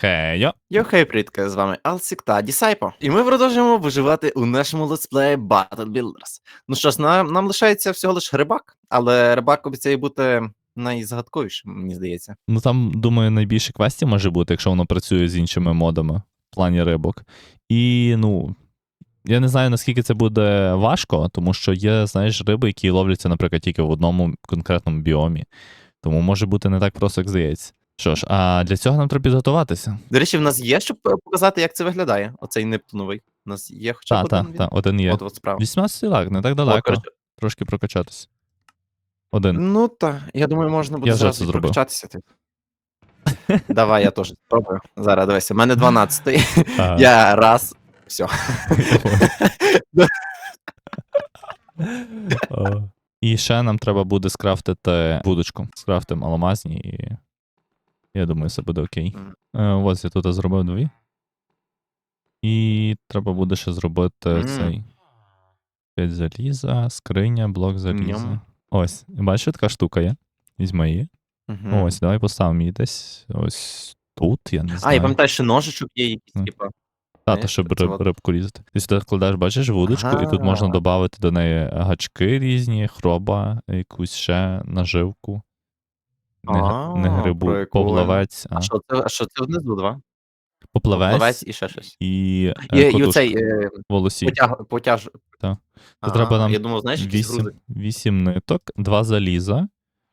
Хейо. Йохей, привітки, з вами Алсік та Дісайпо. І ми продовжуємо виживати у нашому летсплеї Battle Builders. Ну що ж, нам, нам лишається всього лиш рибак, але рибак обіцяє бути найзагадковішим, мені здається. Ну там, думаю, найбільше квестів може бути, якщо воно працює з іншими модами в плані рибок. І ну. Я не знаю, наскільки це буде важко, тому що є, знаєш, риби, які ловляться, наприклад, тільки в одному конкретному біомі. Тому може бути не так просто, як здається. Що ж, а для цього нам треба підготуватися. До речі, в нас є, щоб показати, як це виглядає, оцей Нептуновий. У нас є хоча б Так, один. один є. От, от справа. 18 лак, не так далеко. коротше, Трошки прокачатися. Один. Ну так, я думаю, можна буде Я це прокачатися. типу. Давай, я теж спробую. Зараз дивися, у мене 12-й. Я раз. Все. І ще нам треба буде скрафтити вудочку. Скрафтимо алмазні і. Я думаю, все буде окей. Е, ось я тут зробив дві. І треба буде ще зробити Мгм. цей. П'ять заліза, скриня, блок заліза. Ням. Ось. Бачиш, така штука є. Візьми її. Мгм. Ось, давай поставимо її десь. Ось тут, я не А, знаю. і пам'ятаєш, що ножичок є якийсь, Мгм. типа. Та, то, знаєш, щоб це риб, от- рибку різати. Ти сюди вкладаєш, бачиш, вудочку, і тут можна Ага. додати до неї гачки різні, хроба, якусь ще наживку. Не, г- не А, грибу, поплавець, а, А що це, а що це внизу, два? поплавець, Плавець і ще щось. і, е, І, котушка, оцей е, волосій. потяг, потяж. Так. А, Це треба нам Я думав, знаєш, якісь Вісім, грузи. вісім ниток, два заліза,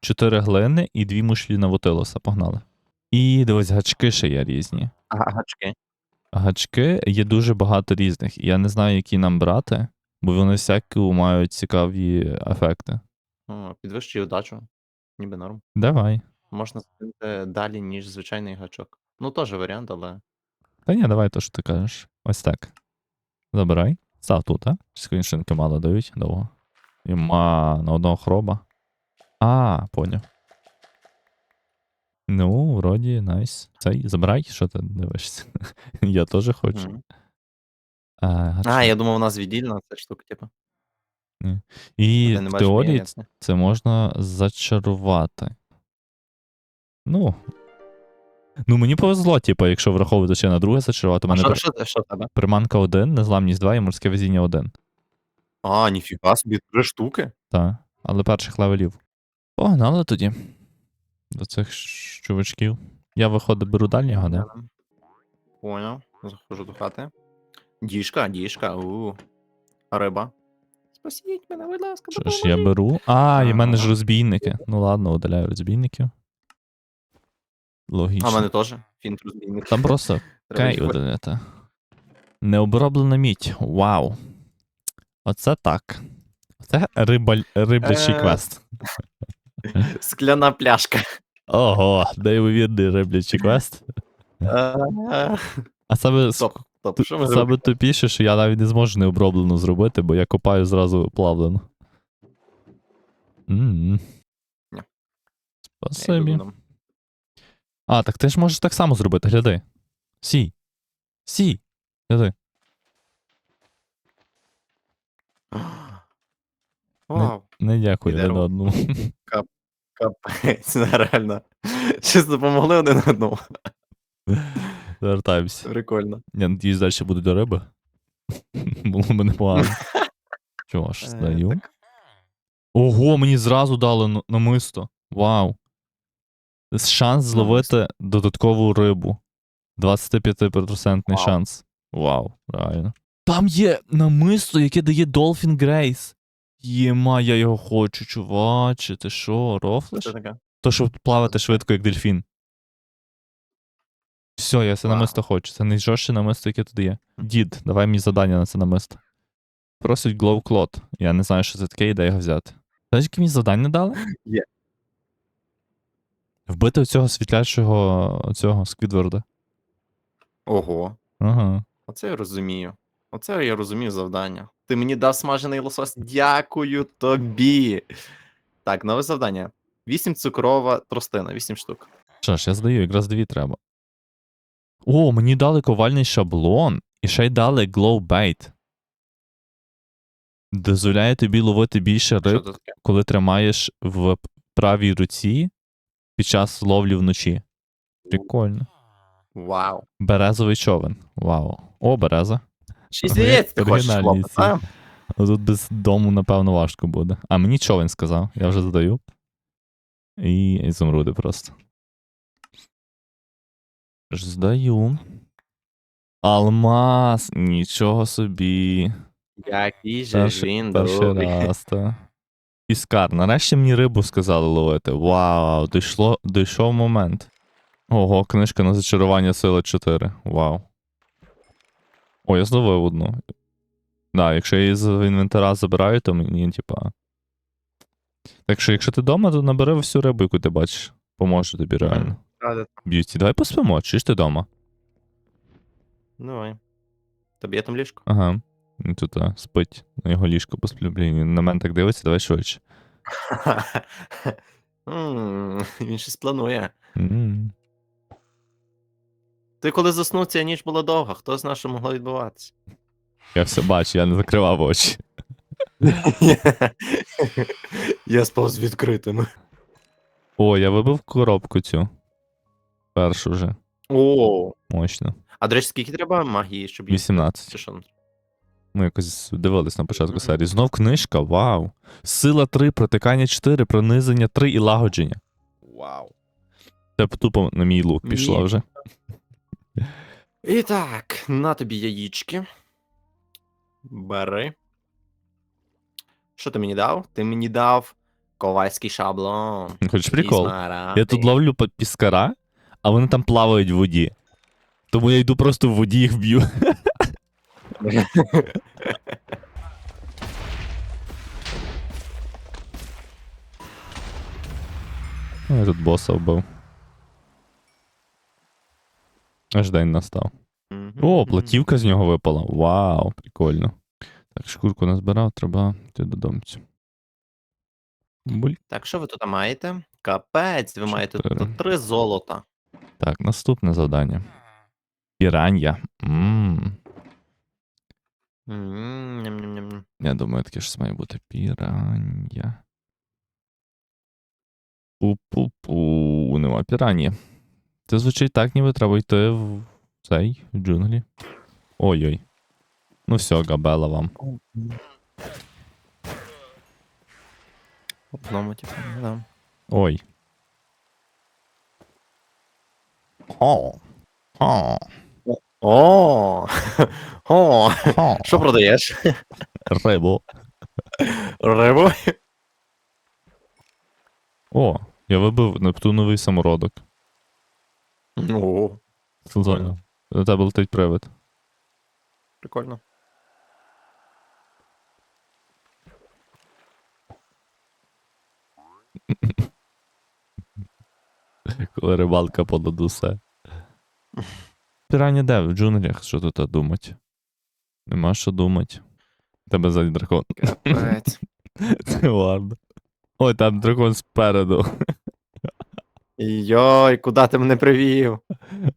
чотири глини і дві мушлі навотилоса. Погнали. І дивись, гачки ще є різні. Ага, гачки. Гачки є дуже багато різних. і Я не знаю, які нам брати, бо вони всякі мають цікаві ефекти. О, підвищує удачу. Ніби норм. Давай. Можна скинути далі, ніж звичайний гачок. Ну, теж варіант, але. Та ні, давай то, що ти кажеш. Ось так. Забирай. Став тут, а? Скріншинки мало дають довго. І ма на одного хроба. А, поняв. Ну, вроді, найс. Цей, забирай, що ти дивишся. Я теж хочу. Мгм. А, А, я думав, у нас віддільна ця штука, типу. І в теорії мені, це можна зачарувати. Ну. Ну, мені повезло, типу, якщо враховувати ще на друге зачарувати. У мене що, при- що, що тебе? приманка 1, незламність 2 і морське везіння 1. А, ніфіга собі, три штуки. Так, але перших левелів. Погнали тоді. До цих чувачків. Я виходить беру дальнього, да? Поняв. Заходжу до хати. Діжка, діжка, у. Риба. Спасіть мене, будь ласка, Що ж я беру. А, і в мене ж розбійники. Ну ладно, удаляю розбійників. Логічно. А в мене теж. Фінт розбійник. Там просто Кей їх удалити. Необроблена мідь. Вау. Оце так. Це рибаль... риблячий Е. квест. Скляна пляшка. Ого, неймовірний риблячий квест. Е, А саме, ту- що ми саме зробили? тупіше, що я навіть не зможу необроблену зробити, бо я копаю зразу плавлену. М. Ні. Спасибі. А, так ти ж можеш так само зробити, гляди. Сі. Сі. Гляди. Вау, Не дякую Дерево. один одному. капець, реально. Щось допомогли один одному. Звертаємося. Прикольно. Я надіюсь, далі буду до риби. Було б непогано. Чого ж, здаю. Ого, мені зразу дали намисто. Вау. Шанс зловити додаткову рибу. 25% шанс. Вау, реально. Там є намисто, яке дає Dolphin Grace. Єма, я його хочу, чуваче. Ти що, рофлиш? То, щоб плавати швидко, як дельфін. Все, я це Вау. намисто хочу. Це найжорстче намисто, яке тут є. Дід, давай мені завдання на це намисто. Просить Glow Clot. Я не знаю, що це таке, і де його взяти. Знаєш, які мені завдання дали? Є. Вбити оцього світлячого оцього Сквідварда. Ого. Ага. Оце я розумію. Оце я розумію завдання. Ти мені дав смажений лосось. Дякую тобі. Так, нове завдання. Вісім цукрова тростина, вісім штук. Що ж, я здаю, якраз дві треба. О, мені дали ковальний шаблон, і ще й дали Glow Bait. Дозволяє тобі ловити більше риб, коли тримаєш в правій руці під час ловлі вночі. Прикольно. Вау. Березовий човен. Вау. О, береза. Шість ти хочеш? А Тут без дому, напевно, важко буде. А мені човен сказав, я вже задаю. І ізумруди просто. Ж Здаю. Алмаз! Нічого собі. Який же Перший, він перший добрий. раз, та. Піскар. Нарешті мені рибу сказали ловити. Вау, дійшло, дійшов момент. Ого, книжка на зачарування сила 4. Вау. О, я зловив одну. Да, якщо я її з інвентара забираю, то мені, типа. Так що, якщо ти вдома, то набери всю рибу, яку ти бачиш. Поможе тобі реально. Б'юті, давай поспимо, чи ж ти вдома? Давай. Тобі є там ліжко? Ага. Він тут а, спить на його ліжко посплю. Блін, він на мене так дивиться, давай швидше. М, Він щось планує. М. Ти коли заснув, ця ніч була довга, хто знає, що могло відбуватися? Я все бачу, я не закривав очі. Я спав з відкритими. О, я вибив коробку цю. Першу вже. О. Мощно. А до речі, скільки треба магії, щоб її 18. Чи що? Ми якось дивились на початку Мгм. серії. Знов книжка, вау. Сила 3, протикання 4, пронизання 3 і лагодження. Вау. Це тупо на мій лук пішло Ні. вже. І так, на тобі яєчки. Бери. Що ти мені дав? Ти мені дав ковальський шаблон. Хочеш прикол? Я тут ловлю по- піскара, а вони там плавають в воді. Тому я йду просто в воді їх б'ю. Я тут боса вбив. Аж день настав. О, платівка з нього випала. Вау, прикольно. Так, шкурку назбирав, треба йти додому. Буль. Так, що ви тут маєте? Капець, ви маєте Чотири. тут три золота. Так, наступне завдання. Ням-ням-ням. Я думаю, таке щось має бути. Піран'я. Пу-пу-пу. Нема піран'ї. Це звучить так, ніби треба йти в цей в джунглі. Ой-ой. Ну все, габела вам. Одному, типу, да. Ой. О. О. О, о, що продаєш? Рибу. Рибу? О, я вибив Нептуновий самородок. О, До тебе летить привид. прикольно. Коли рибалка понад усе. Пірані де? В джунглях, що тут думати? Нема що думати. Тебе ззаді дракон. Капець. Це ладно. Ой, там дракон спереду. Йой, куди ти мене привів?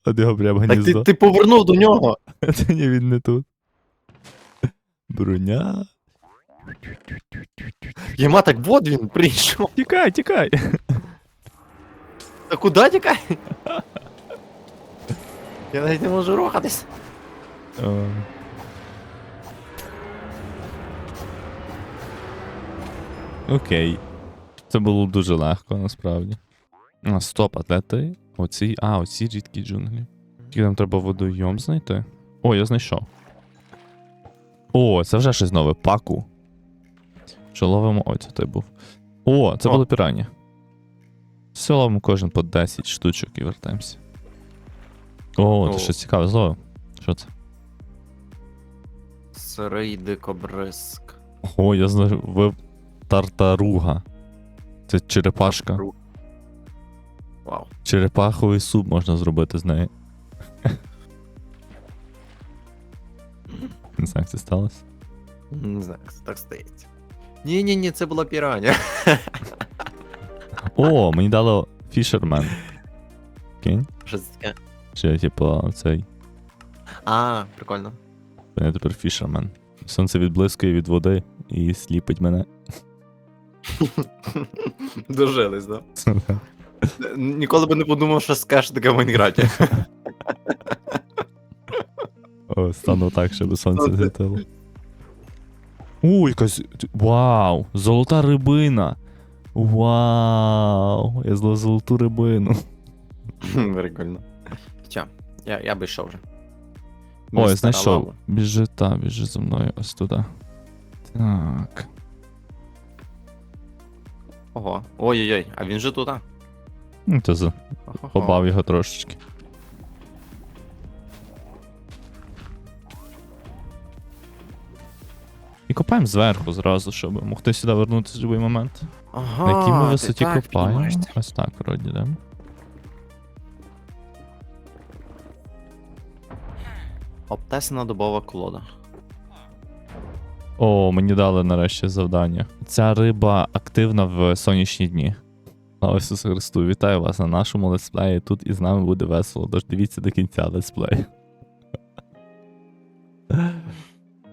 От його прямо Так ти, гніздо. ти повернув до нього. Та ні, він не тут. Броня. Єма, так вот він прийшов. Тікай, тікай. А куди тікай? Я навіть не можу рухатись. О. Окей. Це було дуже легко, насправді. А, стоп, а де ти? Оці. А, оці рідкі джунглі. Тільки нам треба водойом знайти. О, я знайшов. О, це вже щось нове. Паку. Що ловимо? Ой, це той був. О, це О. було пірання. Все ловимо кожен по 10 штучок і вертаємося. О, це О. щось цікаве зловив. Що це? Сирий дикобризк. О, я знаю, ви тартаруга. Це черепашка. Вау. Черепаховий суп можна зробити з неї. Не знаю, як це сталося. Не знаю, як це так стається. Ні-ні-ні, це була піраня. О, мені дало фішермен. Що це таке? Чи, типу, цей. А, прикольно. Я тепер фішермен. Сонце відблискує від води і сліпить мене. Дожились, да? Ніколи би не подумав, що скажеш таке в Майнкрафті. О, стану так, щоб сонце світило. О, якась. Вау! Золота рибина! Вау! Я зловив золоту рибину. Прикольно. Хоча, я, я би йшов вже. Ой, знайшов. Біжи та, біжи за мною ось туди. Так. Ого. Ой-ой-ой, а він же тут, а? Ну, то за. Побав його трошечки. І копаємо зверху зразу, щоб могти сюди вернутися в будь-який момент. Ага, На якій ми ти висоті так копаємо? піднімаєшся. Ось так, вроді, да? Обтесана дубова колода. О, мені дали нарешті завдання. Ця риба активна в сонячні дні. Слава Ісусу Христу, вітаю вас на нашому летсплеї. Тут і з нами буде весело, тож дивіться до кінця летсплею.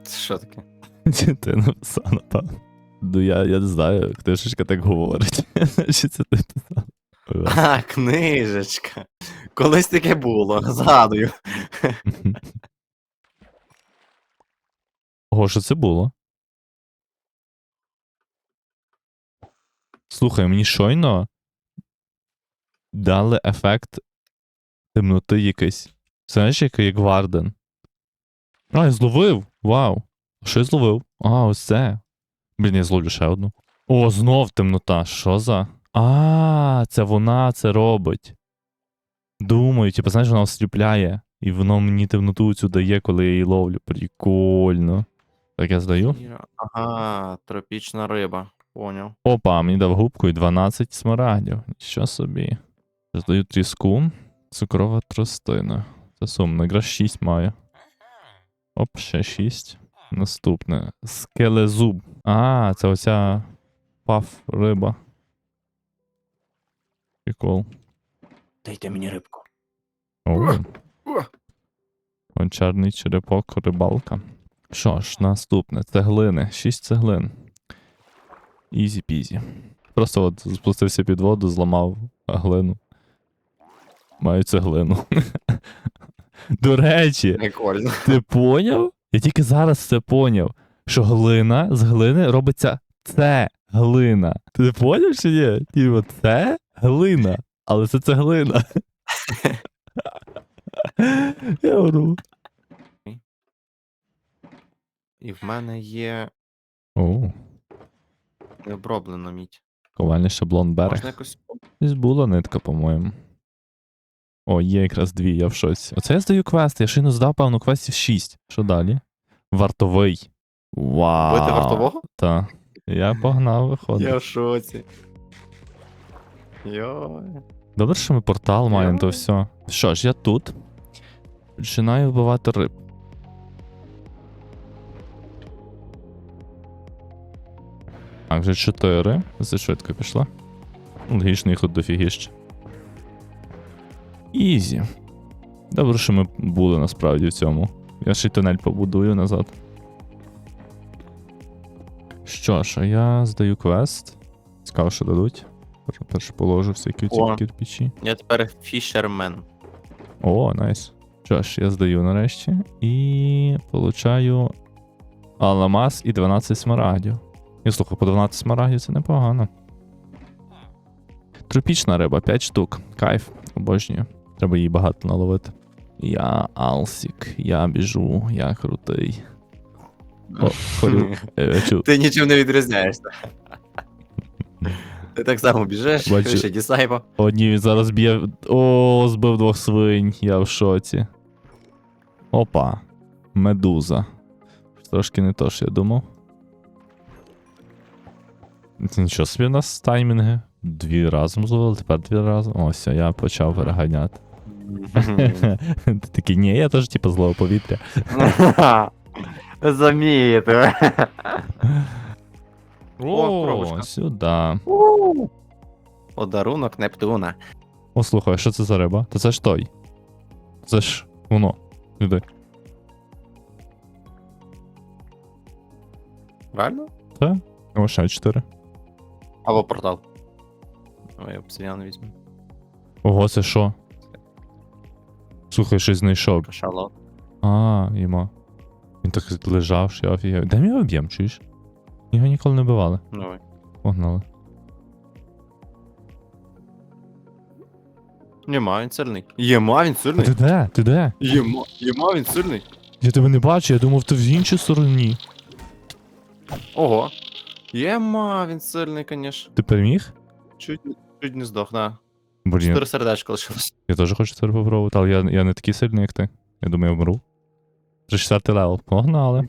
Це що таке? Чи ти напевно? Ну я, я не знаю, книжечка так говорить. Це ти писав? А, книжечка. Колись таке було, згадую. Ого, що це було? Слухай, мені щойно дали ефект темноти якийсь. Знаєш, який як Варден. А, я зловив! Вау! Що я зловив? А, ось це. Блін, я зловлю ще одну. О, знов темнота. Що за? А, це вона це робить. Думаю, типу, знаєш, вона осліпляє. І воно мені темноту цю дає, коли я її ловлю. Прикольно. Так я здаю. Ага, тропічна риба. Поняв. Опа, мені дав губку і 12 смарагдів. Що собі. Здаю тріску. Цукрова тростина. Це сумно. Якраз 6 маю. Оп, ще 6. Наступне. Скелезуб. А, це оця паф риба. Прикол. Дайте мені рибку. О, гончарний черепок, рибалка. Що ж, наступне. Цеглини. 6 цеглин. Ізі пізі. Просто от спустився під воду, зламав глину. Маю цеглину. До речі, Прикольно. ти поняв? Я тільки зараз це поняв, що глина з глини робиться це глина. Ти поняв чи ні? Типу, це глина. Але це цеглина. Я вру. І в мене є О, необроблена мідь. ковальний шаблон берег. Можна якось. Десь була нитка, по-моєму. О, є якраз дві, я в шоці. Оце я здаю квести. Я щойно здав, певно, квестів 6. Що далі? Вартовий. Вау. Бити вартового? Та. Я погнав, виходить. Я в шоці. Йой. Добре, що ми портал маємо, то все. Що ж, я тут. Починаю вбивати риб. Так, вже 4. Це швидко пішло. Логічно, їх тут дофігіще. Ізі. Добре, що ми були насправді в цьому. Я ще й тунель побудую назад. Що ж, а я здаю квест. Цікаво, що дадуть. Перше положу всякі ці кирпичі. Я тепер фішермен. О, найс. Що ж, я здаю нарешті. І получаю аламас і 12 смарагдів. І слухай, по 12 смарагдів це непогано. Тропічна риба, 5 штук. Кайф, обожнюю. Треба її багато наловити. Я Алсік, я біжу, я крутий. О, хорю. Е, чу. Ти нічим не відрізняєшся. Ти так само біжеш, Бачу. ще дісайпо. Одні він зараз б'є. О, збив двох свинь, я в шоці. Опа. Медуза. Трошки не то, що я думав. Це Нічого собі у нас таймінги. Дві разом зловили, тепер дві разом. Ось, я почав переганяти. Ти такий, ні, я теж типу зловив повітря. Замієте. О, О, коробочка. сюди. Подарунок Нептуна. О, слухай, а що це за риба? Та це ж той. Це ж воно. Іди. Правильно? Та? О, ще чотири. Або портал. Ой, обсидіан візьму. Ого, це що? Слухай, щось знайшов. Кашало. А, йому. Він так лежав, що я офігів. Де ми його б'єм, чуєш? Його ніколи не бивали. Давай. Погнали. Єма, він сильний. Єма, він А сильний. ти де? Ти де? Єма, єма, він сильний. Я тебе не бачу, я думав, ти в іншій стороні. Ого. Єма, він сильний, конечно. Ти переміг? Чуть, чуть не здох, да. Блін, Чотири сердечка лишилось. я теж хочу це попробувати, але я, я не такий сильний, як ти. Я думаю, я вмру. 60 левел. Погнали.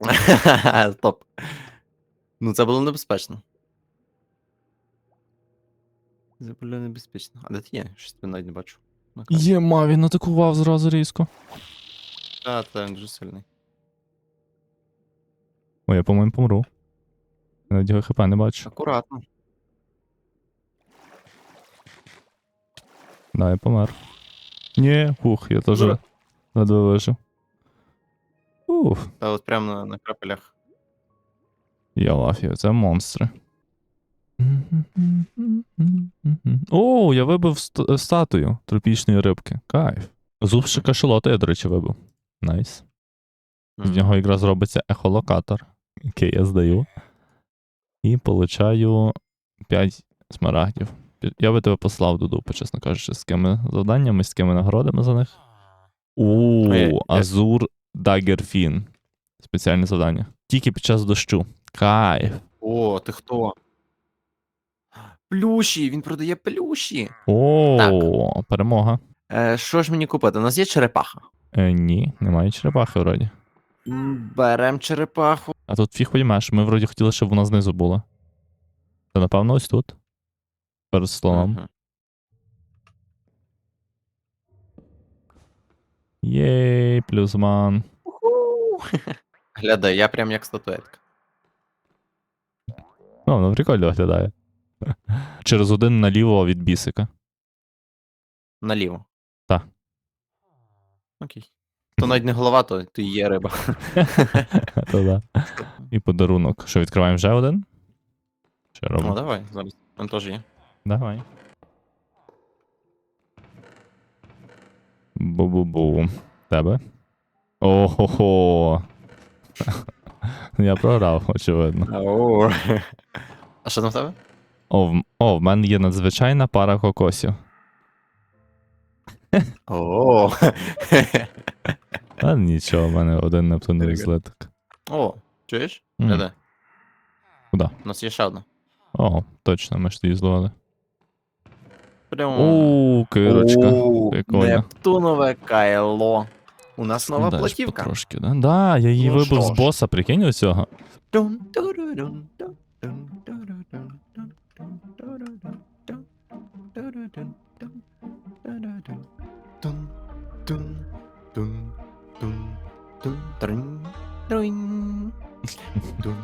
Топ. Ну, це було небезпечно. Це було небезпечно. А де ти є? Щось тебе навіть не бачу. На карті. Єма, він атакував зразу різко. А, це він дуже сильний. Ой, я, по-моєму, помру. Я навіть його хп не бачу. Акуратно. Да, я помер. Ні, фух, я теж Добре. ледве вижив. Уф, Та от прямо на, на крапелях. я лафію, це монстри. О, я вибив ст- статую тропічної рибки. Кайф. Зубши кашелота я, до речі, вибив. Найс. З нього якраз робиться ехолокатор, який я здаю. І получаю 5 смарагдів. Я би тебе послав додупи, чесно кажучи, з кими завданнями, з кими нагородами за них. Я- Азур Даггерфін. Спеціальне завдання. Тільки під час дощу. Кайф. О, ти хто? Плюші, він продає плюші. О, перемога. Е, що ж мені купити? У нас є черепаха. Е, ні, немає черепахи вроді. М, Берем черепаху. А тут фіг поймеш, ми вроді хотіли, щоб вона знизу була. Та напевно ось тут. Перед столом. Мгм. Єй, плюсман. Глядай, я прям як статуетка. Ну, воно прикольно виглядає. Через один наліво від бісика. Наліво. Та. Окей. То навіть не голова, то, і є риба. То да. І подарунок. Що, відкриваємо вже один? Що Ну, давай, зараз. Там теж є. Давай. Бу-бу-бу. Тебе? Ого-хо. Я програв, очевидно. Ау. А що там в тебе? О, в, о, в мене є надзвичайна пара кокосів. О. А нічого, в мене один нептуновий Very злиток. О, чуєш? М. Глядай. Куда? У нас є ще одна. О, точно, ми ж тоді зловили. Прямо. О, кирочка. О, Прикольно. Нептунове кайло. У нас нова Дальше платівка. Потрошки, да? Да, я її Ну вибив що з ж. боса, прикинь дун.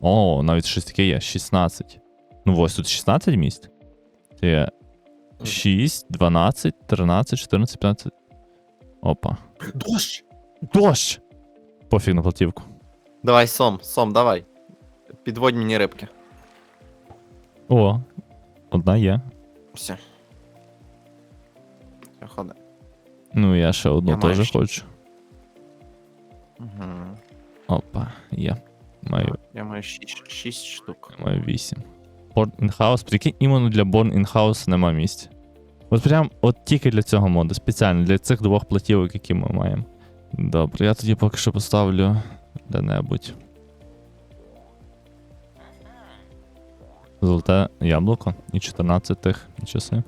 О, навіть щось таке є. 16. Ну ось тут 16 місць. Це 6, 12, 13, 14, 15. Опа. Дощ! Дощ! Пофіг на платівку. Давай, сом, сом, давай. Підводь мені рибки. О, одна є. Все. Все, ходи. Ну, я ще одну Я маю теж ще. хочу. Угу. Опа, є. Маю, Я маю 6, 6 штук. маю 8. Born in House. Прикинь, іменно для Born in House нема місць. От прям от тільки для цього моду, спеціально для цих двох платівок, які ми маємо. Добре, я тоді поки що поставлю де-небудь. Золоте яблуко і 14 тих часи.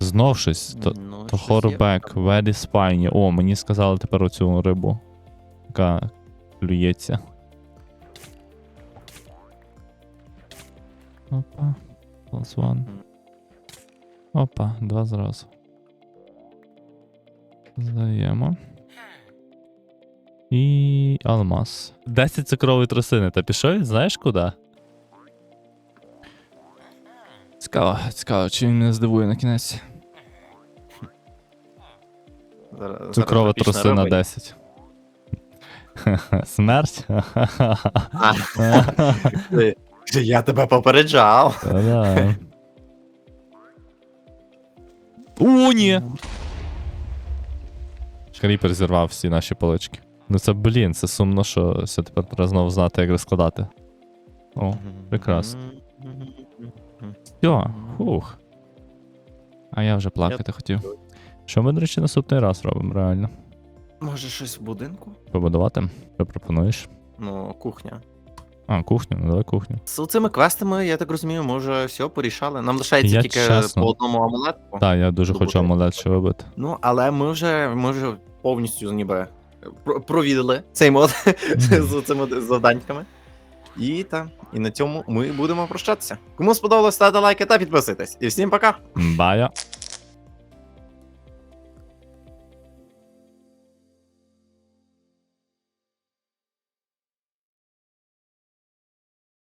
Знов щось. То, Ну, то щось хорбек, very spiny. О, мені сказали тепер оцю рибу, яка клюється. Опа. Plus one. Опа, два зразу. Здаємо. І алмаз. 10 цукрової тросини. Та пішов, знаєш куди? Цікаво, цікаво, чи він мене здивує на кінець. Зараз- зараз Цукрова тросина риба. 10. Смерть? А, ти- Я тебе попереджав. Та-да. О, ні! Кріпер зірвав всі наші полички. Ну це, блін, це сумно, що все тепер треба знову знати, як розкладати. О, прекрасно. Все, фух. А я вже плакати хотів. Що ми, до речі, наступний раз робимо, реально? Може, щось в будинку? Побудувати? Що пропонуєш? Ну, кухня. А, кухню, ну давай кухню. З цими квестами, я так розумію, ми вже все порішали. Нам лишається Я тільки чесно. по одному амулетку. Так, я дуже хочу амулет ще вибити. Ну, але ми вже, ми вже повністю ніби про- провідали цей мод з цими завданьками. І та, і на цьому ми будемо прощатися. Кому сподобалось, ставте лайки та підписуйтесь. І всім пока! Бая.